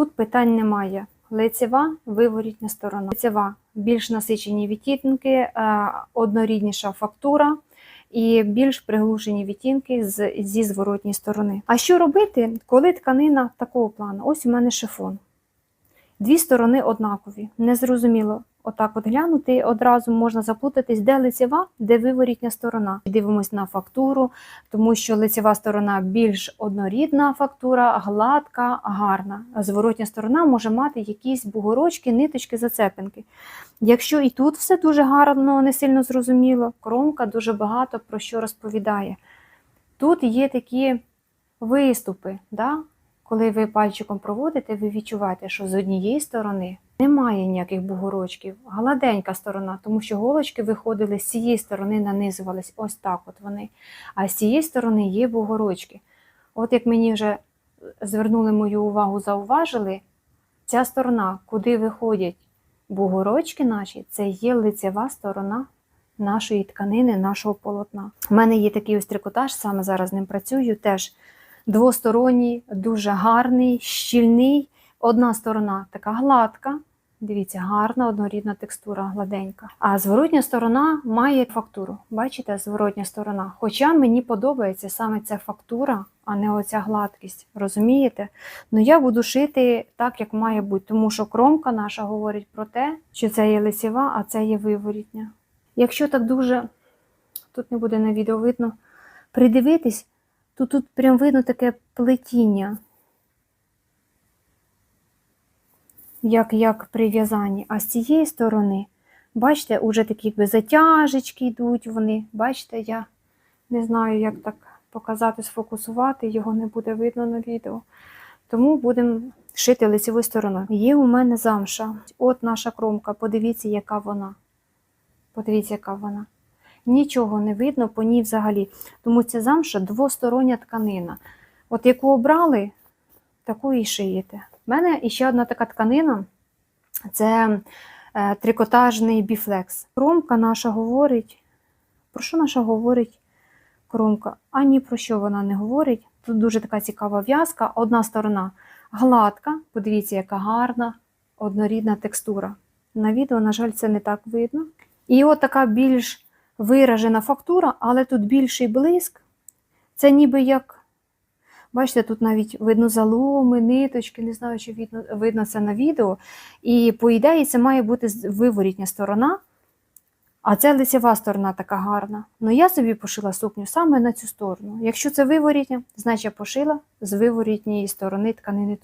Тут питань немає. Лицева, виворітня сторона. Лицева більш насичені відтінки, е, однорідніша фактура і більш приглушені відтінки зі зворотньої сторони. А що робити, коли тканина такого плану? Ось у мене шифон. Дві сторони однакові. Незрозуміло. Отак от глянути одразу можна заплутатись, де лицева, де виворітня сторона. Дивимось на фактуру, тому що лицева сторона більш однорідна фактура, гладка, гарна. Зворотня сторона може мати якісь бугорочки, ниточки, зацепинки. Якщо і тут все дуже гарно, не сильно зрозуміло, кромка дуже багато про що розповідає. Тут є такі виступи, да? Коли ви пальчиком проводите, ви відчуваєте, що з однієї сторони немає ніяких бугорочків, гладенька сторона, тому що голочки виходили з цієї сторони, нанизувались ось так от вони. А з цієї сторони є бугорочки. От як мені вже звернули мою увагу, зауважили, ця сторона, куди виходять бугорочки наші, це є лицева сторона нашої тканини, нашого полотна. У мене є такий ось трикотаж, саме зараз ним працюю, теж двосторонній, дуже гарний, щільний. Одна сторона така гладка, дивіться, гарна, однорідна текстура, гладенька. А зворотня сторона має фактуру. Бачите, зворотня сторона. Хоча мені подобається саме ця фактура, а не оця гладкість. Розумієте? Ну я буду шити так, як має бути, тому що кромка наша говорить про те, що це є лицева, а це є виворітня. Якщо так дуже, тут не буде на відео видно, придивитись, то тут прям видно таке плетіння. як, як прив'язані. А з цієї сторони, бачите, уже такі якби затяжечки йдуть вони. Бачите, я не знаю, як так показати, сфокусувати, його не буде видно на відео. Тому будемо шити лицевою стороною. Є у мене замша. От наша кромка, подивіться, яка вона. Подивіться, яка вона. Нічого не видно по ній взагалі. Тому ця замша двостороння тканина. От яку обрали, таку і шиєте. У мене іще одна така тканина це е, трикотажний біфлекс. Кромка наша говорить. Про що наша говорить кромка? А ні про що вона не говорить. Тут дуже така цікава в'язка. Одна сторона гладка, подивіться, яка гарна, однорідна текстура. На відео, на жаль, це не так видно. І от така більш виражена фактура, але тут більший блиск. Це ніби як. Бачите, тут навіть видно заломи, ниточки, не знаю, чи видно, видно це на відео. І по ідеї це має бути виворітня сторона, а це лицева сторона така гарна. Ну я собі пошила сукню саме на цю сторону. Якщо це виворітня, значить я пошила з виворітньої сторони тканини.